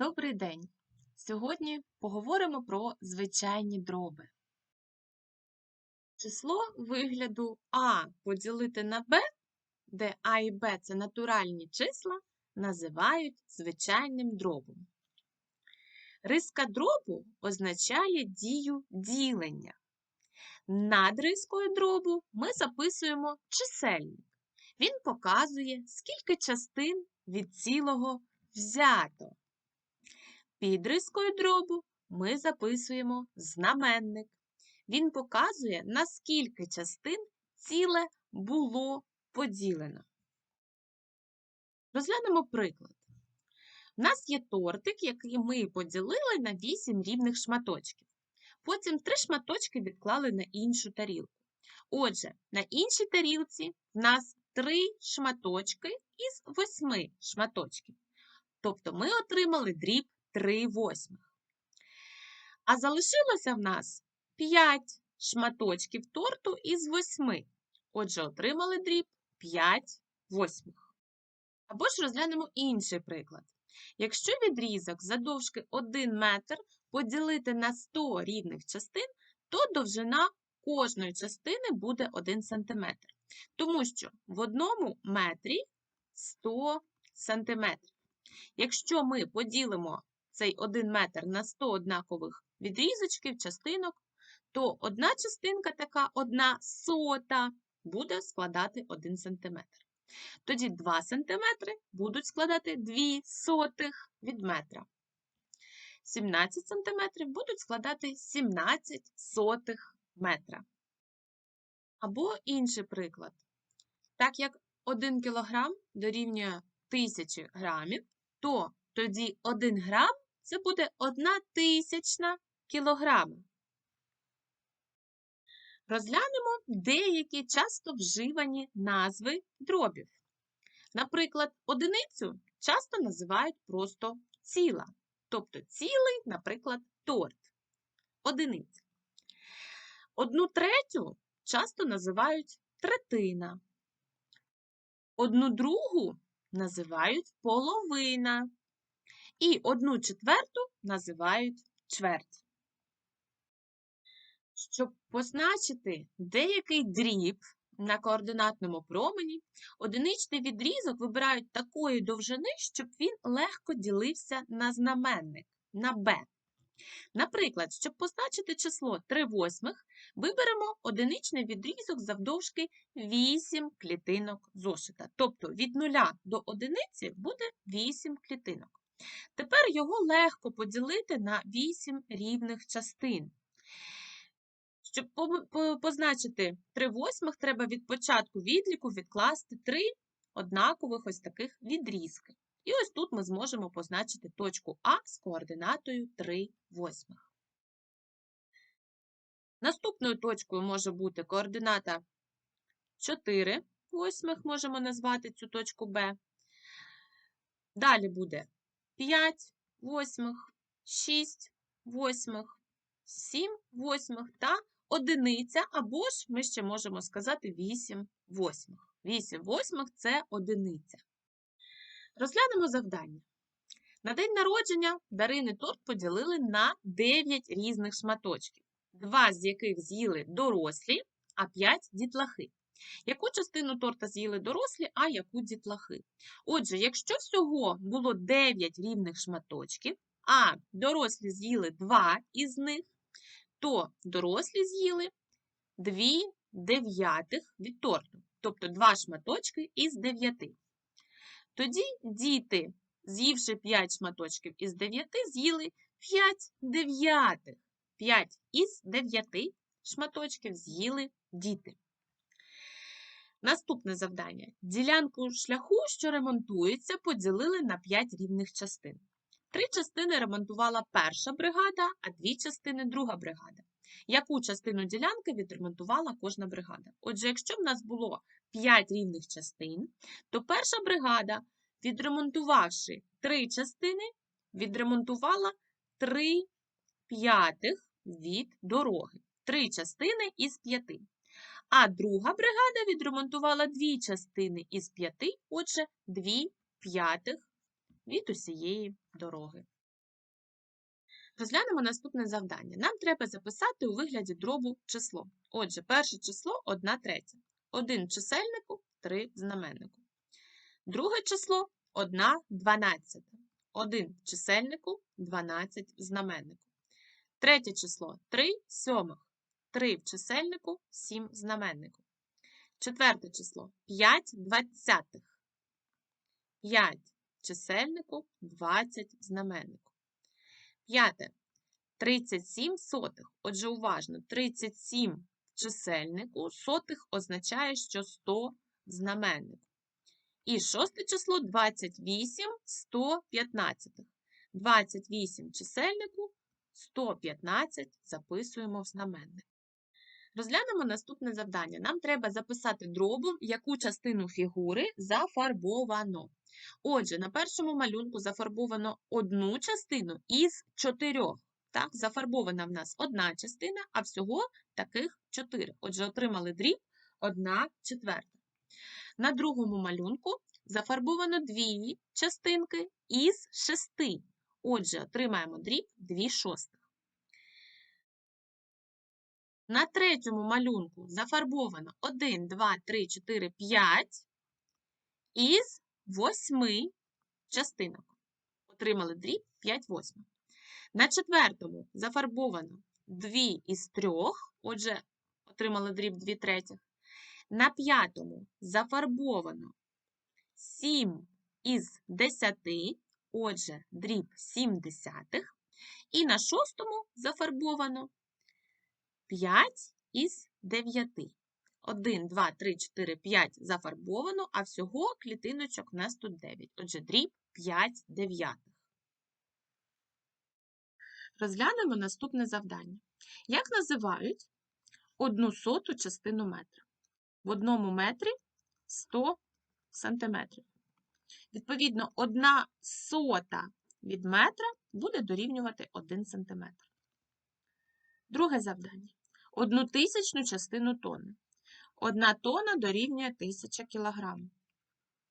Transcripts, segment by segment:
Добрий день! Сьогодні поговоримо про звичайні дроби. Число вигляду А поділити на Б, де А і Б це натуральні числа, називають звичайним дробом. Риска дробу означає дію ділення. Над рискою дробу ми записуємо чисельник. Він показує, скільки частин від цілого взято. Під рискою дробу ми записуємо знаменник. Він показує, на скільки частин ціле було поділено. Розглянемо приклад. У нас є тортик, який ми поділили на 8 рівних шматочків. Потім три шматочки відклали на іншу тарілку. Отже, на іншій тарілці в нас три шматочки із восьми шматочків. Тобто ми отримали дріб 3 восьмих. А залишилося в нас 5 шматочків торту із 8. Отже, отримали дріб 5 восьмих. Або ж розглянемо інший приклад. Якщо відрізок задовжки 1 метр поділити на 100 рівних частин, то довжина кожної частини буде 1 см. Тому що в одному метрі 100 см. Якщо ми поділимо цей 1 метр на 100 однакових відрізочків, частинок, то одна частинка, така одна сота, буде складати 1 см. Тоді 2 см будуть складати 2 сотих від метра. 17 см будуть складати 17 сотих метра. Або інший приклад. Так як 1 кг дорівнює 1000 грамів, то тоді 1 грам це буде 1 тисячна кілограма. Розглянемо деякі часто вживані назви дробів. Наприклад, одиницю часто називають просто ціла, тобто цілий, наприклад, торт. Одиниця. Одну третю часто називають третина. Одну другу називають половина. І одну четверту називають чверть. Щоб позначити деякий дріб на координатному промені, одиничний відрізок вибирають такої довжини, щоб він легко ділився на знаменник, на b. Наприклад, щоб позначити число 3 восьмих, виберемо одиничний відрізок завдовжки 8 клітинок зошита. Тобто від 0 до одиниці буде 8 клітинок. Тепер його легко поділити на 8 рівних частин. Щоб позначити 3 восьмих, треба від початку відліку відкласти 3 однакових ось таких відрізки. І ось тут ми зможемо позначити точку А з координатою 3 восьмих. Наступною точкою може бути координата 4 восьмих, можемо назвати цю точку Б. Далі буде 5 восьмих, 6 восьмих, 7 восьмих та одиниця, або ж ми ще можемо сказати 8 восьмих. 8 восьмих – це одиниця. Розглянемо завдання. На день народження Дарини торт поділили на 9 різних шматочків, два з яких з'їли дорослі, а 5 дітлахи. Яку частину торта з'їли дорослі, а яку дітлахи? Отже, якщо всього було 9 рівних шматочків, а дорослі з'їли 2 із них, то дорослі з'їли 2 дев'ятих від торту, тобто 2 шматочки із 9. Тоді діти, з'ївши 5 шматочків із 9, з'їли 5 дев'ятих. 5 із 9 шматочків з'їли діти. Наступне завдання. Ділянку шляху, що ремонтується, поділили на 5 рівних частин. Три частини ремонтувала перша бригада, а дві частини друга бригада. Яку частину ділянки відремонтувала кожна бригада? Отже, якщо в нас було 5 рівних частин, то перша бригада, відремонтувавши три частини, відремонтувала 3 п'ятих від дороги. Три частини із п'яти. А друга бригада відремонтувала дві частини із п'яти, отже, дві п'ятих від усієї дороги. Розглянемо наступне завдання. Нам треба записати у вигляді дробу число. Отже, перше число 1 третя. 1 в чисельнику, 3 в знаменнику. Друге число 1 дванадцята. 1 в чисельнику, 12 в знаменнику. Третє число 3 сьомих. 3 в чисельнику, 7 в знаменнику. Четверте число 5 двадцятих. 5 в чисельнику, 20 в знаменнику. П'яте 37 сотих. Отже, уважно, 37 в чисельнику, сотих означає, що 100 в знаменнику. І шосте число 28 115. 28 в чисельнику, 115 записуємо в знаменник. Розглянемо наступне завдання. Нам треба записати дробом, яку частину фігури зафарбовано. Отже, на першому малюнку зафарбовано одну частину із чотирьох. Так, зафарбована в нас одна частина, а всього таких чотири. Отже, отримали дріб одна четверта. На другому малюнку зафарбовано дві частинки із шести. Отже, отримаємо дріб 2 шостих. На третьому малюнку зафарбовано 1, 2, 3, 4, 5 із 8 частинок. Отримали дріб 5 восьмих. На четвертому зафарбовано 2 із 3, отже, отримали дріб 2 третіх. На п'ятому зафарбовано 7 із 10, отже, дріб 7 десятих. І на шостому зафарбовано 5 із 9. 1, 2, 3, 4, 5 зафарбовано, а всього клітиночок у нас тут 9. Отже, дріб 5 дев'ятих. Розглянемо наступне завдання. Як називають одну соту частину метра? В одному метрі 100 сантиметрів. Відповідно, одна сота від метра буде дорівнювати 1 сантиметр. Друге завдання. Одну тисячну частину тони. Одна тона дорівнює 1000 кілограм.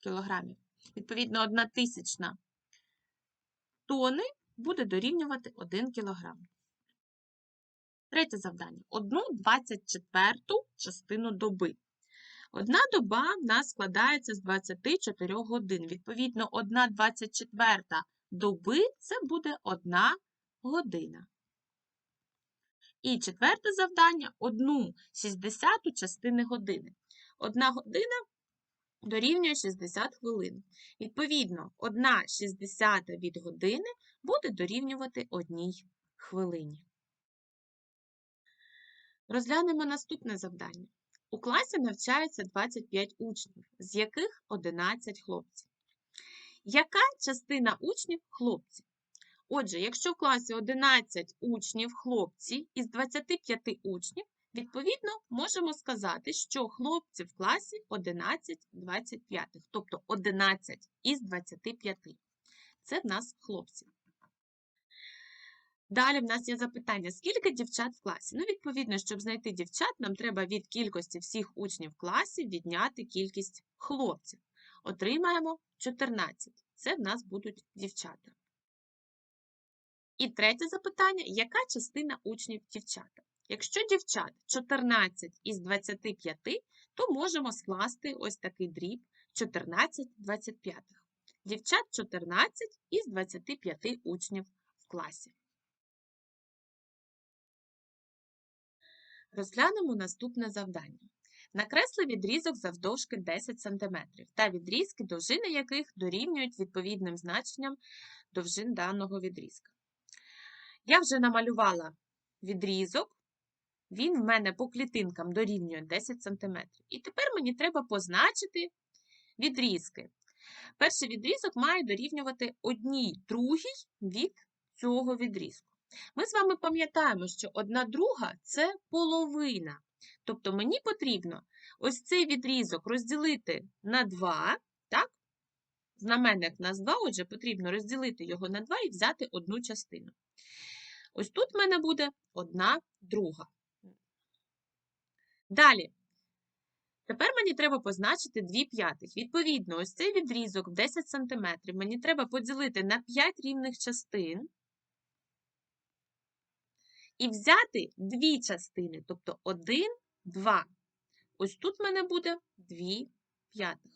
кілограмів. Відповідно, одна тисячна тони буде дорівнювати 1 кілограм. Третє завдання. Одну 24 частину доби. Одна доба в нас складається з 24 годин. Відповідно, 1 24 доби це буде 1 година. І четверте завдання одну 60 частини години. Одна година дорівнює 60 хвилин. Відповідно, одна 60 від години буде дорівнювати одній хвилині. Розглянемо наступне завдання. У класі навчається 25 учнів, з яких 11 хлопців. Яка частина учнів хлопці? Отже, якщо в класі 11 учнів хлопці із 25 учнів, відповідно, можемо сказати, що хлопці в класі 11 25, тобто 11 із 25. Це в нас хлопці. Далі в нас є запитання, скільки дівчат в класі? Ну, відповідно, щоб знайти дівчат, нам треба від кількості всіх учнів в класі відняти кількість хлопців. Отримаємо 14. Це в нас будуть дівчата. І третє запитання: яка частина учнів дівчата? Якщо дівчат 14 із 25, то можемо скласти ось такий дріб 14 25. Дівчат 14 із 25 учнів в класі. Розглянемо наступне завдання. Накресли відрізок завдовжки 10 см та відрізки, довжини яких дорівнюють відповідним значенням довжин даного відрізка. Я вже намалювала відрізок, він в мене по клітинкам дорівнює 10 см. І тепер мені треба позначити відрізки. Перший відрізок має дорівнювати одній другій від цього відрізку. Ми з вами пам'ятаємо, що одна друга це половина. Тобто мені потрібно ось цей відрізок розділити на 2, так? Знаменник нас 2, отже, потрібно розділити його на 2 і взяти одну частину. Ось тут в мене буде одна друга. Далі. Тепер мені треба позначити 2 п'ятих. Відповідно, ось цей відрізок в 10 см мені треба поділити на 5 рівних частин. і взяти дві частини, тобто 1, 2. Ось тут в мене буде 2 п'ятих.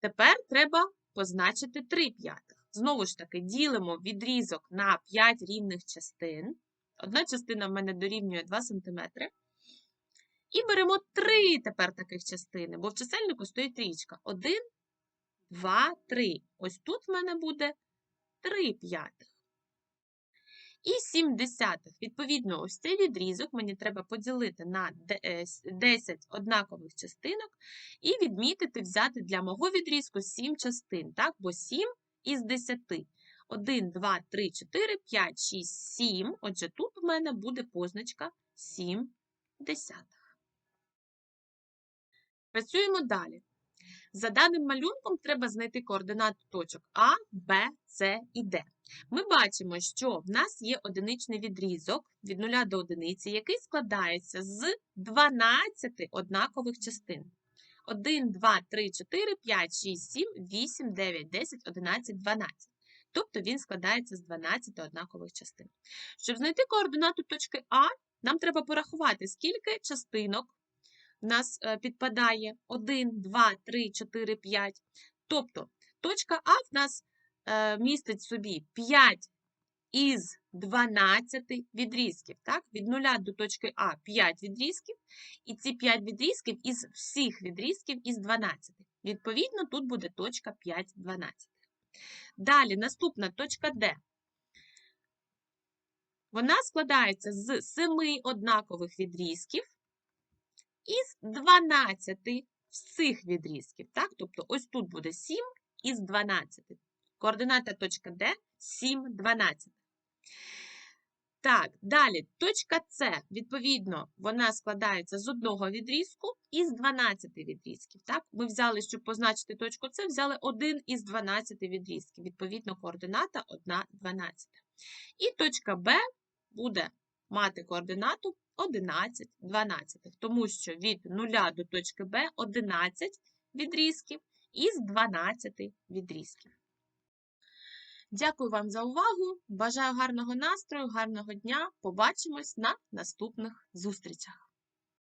Тепер треба позначити 3 п'ятих. Знову ж таки, ділимо відрізок на 5 рівних частин. Одна частина в мене дорівнює 2 см. І беремо 3 тепер таких частини, бо в чисельнику стоїть трічка. 1, 2, 3. Ось тут в мене буде 3 п'ятих. І 7 десятих. Відповідно, ось цей відрізок мені треба поділити на 10 однакових частинок і відмітити, взяти для мого відрізку 7 частин, так? бо 7 із 10. 1, 2, 3, 4, 5, 6, 7. Отже, тут в мене буде позначка 7 десятих. Працюємо далі. За даним малюнком треба знайти координати точок А, Б, С і Д. Ми бачимо, що в нас є одиничний відрізок від 0 до 1, який складається з 12 однакових частин. 1, 2, 3, 4, 5, 6, 7, 8, 9, 10, 11, 12. Тобто він складається з 12 однакових частин. Щоб знайти координату точки А, нам треба порахувати, скільки частинок в нас е, підпадає 1, 2, 3, 4, 5. Тобто точка А в нас е, містить в собі 5 із 12 відрізків. Так? Від 0 до точки А 5 відрізків, і ці 5 відрізків із всіх відрізків із 12. Відповідно, тут буде точка 5 12. Далі наступна точка Д. Вона складається з 7 однакових відрізків із 12 всіх відрізків. Так? Тобто ось тут буде 7 із 12. Координата точка Д 7, 12. Так, далі точка С, відповідно, вона складається з одного відрізку із 12 відрізків. Так? Ми взяли, щоб позначити точку С, взяли 1 із 12 відрізків. Відповідно, координата 1 12. І точка Б буде мати координату 11 12, тому що від 0 до точки Б 11 відрізків із 12 відрізків. Дякую вам за увагу. Бажаю гарного настрою, гарного дня. Побачимось на наступних зустрічах.